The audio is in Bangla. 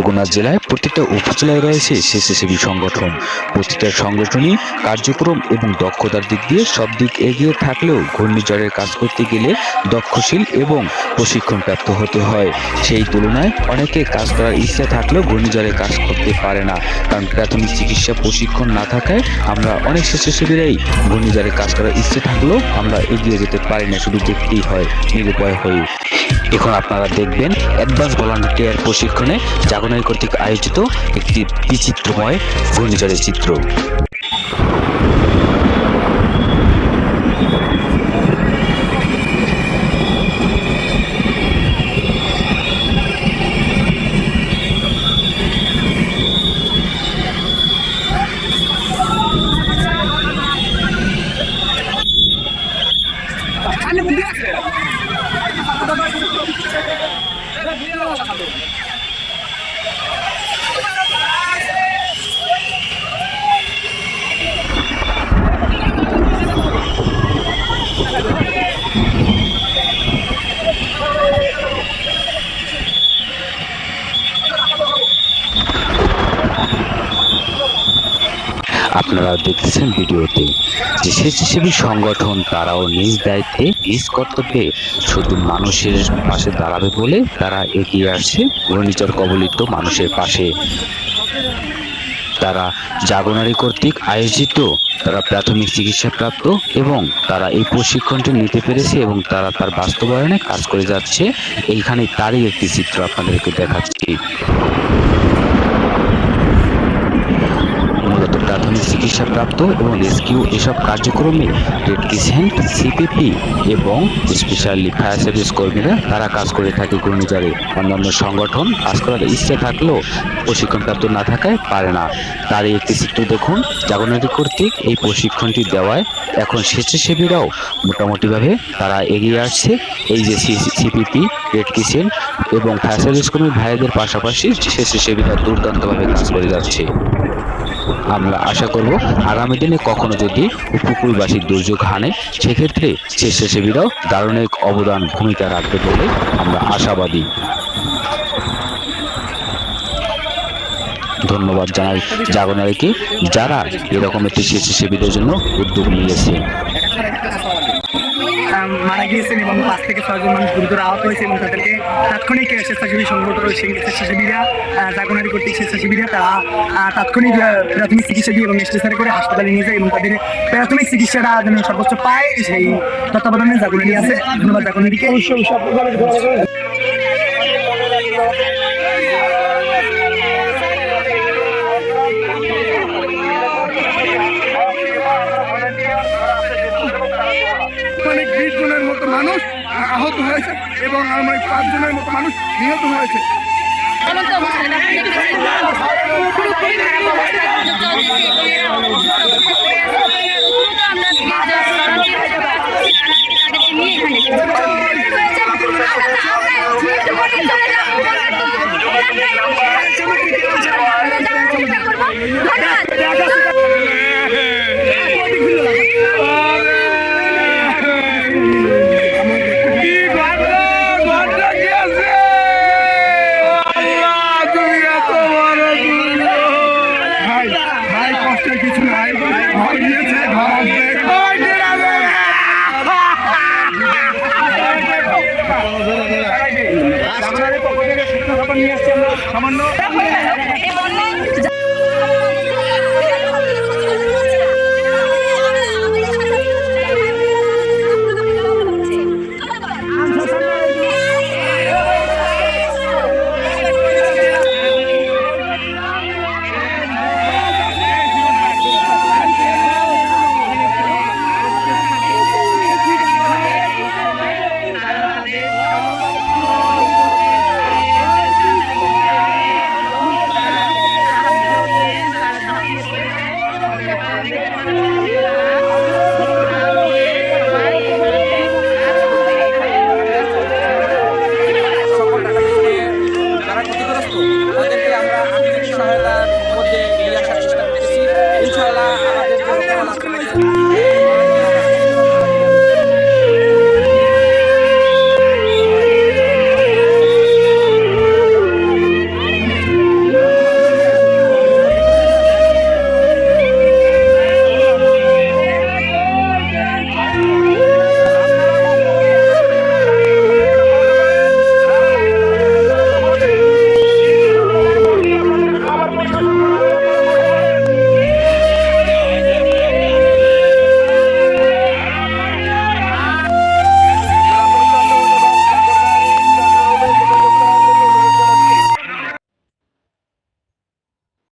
বরগুনা জেলায় প্রতিটা উপজেলায় রয়েছে স্বেচ্ছাসেবী সংগঠন। প্রতিটা সংগঠনই কার্যক্রম এবং দক্ষতার দিক দিয়ে সব দিক এগিয়ে থাকলেও ঘূর্ণিঝড়ের কাজ করতে গেলে দক্ষশীল এবং প্রশিক্ষণপ্রাপ্ত হতে হয়। সেই তুলনায় অনেকে কাজ করার ইচ্ছা থাকলেও ঘূর্ণিঝড়ে কাজ করতে পারে না। কারণ প্রাথমিক চিকিৎসা প্রশিক্ষণ না থাকায় আমরা অনেক স্বেচ্ছাসেবীরাই ঘূর্ণিঝড়ে কাজ করার ইচ্ছে থাকলেও আমরা এগিয়ে যেতে পারি না, শুধু দেখতেই হয়, নিরুপায় হয়ে এখন আপনারা দেখবেন অ্যাডভান্স ভলান্টিয়ার প্রশিক্ষণে কর্তৃক আয়োজিত একটি বিচিত্রময় ঘূর্ণিঝড়ের চিত্র। আপনারা দেখতেছেন ভিডিওতে যে স্বেচ্ছাসেবী সংগঠন তারাও নিজ দায়িত্বে, নিজ কর্তব্যে শুধু মানুষের পাশে দাঁড়াবে বলে তারা এগিয়ে আসছে। ঘূর্ণিঝড় কবলিত মানুষের পাশে। তারা জাগনারি কর্তৃক আয়োজিত, তারা প্রাথমিক চিকিৎসা প্রাপ্ত এবং তারা এই প্রশিক্ষণটি নিতে পেরেছে এবং তারা তার বাস্তবায়নে কাজ করে যাচ্ছে। এইখানে তারই একটি চিত্র আপনাদেরকে দেখাচ্ছি মূলত প্রাথমিক চিকিৎসা প্রাপ্ত এবং রেস্কিউ এসব কার্যক্রমে রেড ক্রিসেন্ট সিপিপি এবং স্পেশালি ফায়ার সার্ভিস কর্মীরা তারা কাজ করে থাকে ঘূর্ণিঝড়ে। অন্যান্য সংগঠন কাজ করার ইচ্ছে থাকলেও প্রশিক্ষণপ্রাপ্ত না থাকায় পারে না। তার একটি চিত্র দেখুন। জাগরণী কর্তৃক এই প্রশিক্ষণটি দেওয়ায় এখন স্বেচ্ছাসেবীরাও মোটামুটিভাবে তারা এগিয়ে আসছে। এই যে সিপিপি রেড ক্রিসেন্ট এবং ফায়ার সার্ভিস কর্মী ভাইদের পাশাপাশি স্বেচ্ছাসেবীরা দুর্দান্তভাবে কাজ করে যাচ্ছে। আমরা আশা করব আগামী দিনে কখনো যদি উপকূলবাসীর দুর্যোগ হানে, সেক্ষেত্রে স্বেচ্ছাসেবীরাও দারুণ এক অবদান ভূমিকা রাখবে বলে আমরা আশাবাদী। ধন্যবাদ জানাই জাগনারীকে যারা এরকম একটি স্বেচ্ছাসেবীদের জন্য উদ্যোগ নিয়েছে। মারা গিয়েছেন এবং পাঁচ থেকে ছয়জন মানুষ গুরুতর আহত হয়েছে এবং তাদেরকে তাৎক্ষণিক স্বেচ্ছাসেবী সংগঠন স্বেচ্ছাসেবীরা জাগনারি কর্তৃক স্বেচ্ছাসেবীরা। তারা তাৎক্ষণিক প্রাথমিক চিকিৎসা দিয়ে এবং স্টেশনে করে হাসপাতালে নিয়ে যায় এবং তাদের প্রাথমিক চিকিৎসাটা যেন সর্বোচ্চ পায়, সেই তত্ত্বাবধানে জাগনারি আছে। ধন্যবাদ জাগনারিকে মানুষ আহত হয়েছে এবং আমার পাঁচজনের মতো মানুষ নিহত হয়েছে। কষ্টের কিছু নাই। ঘর গিয়েছে ঘর আসবে। ওই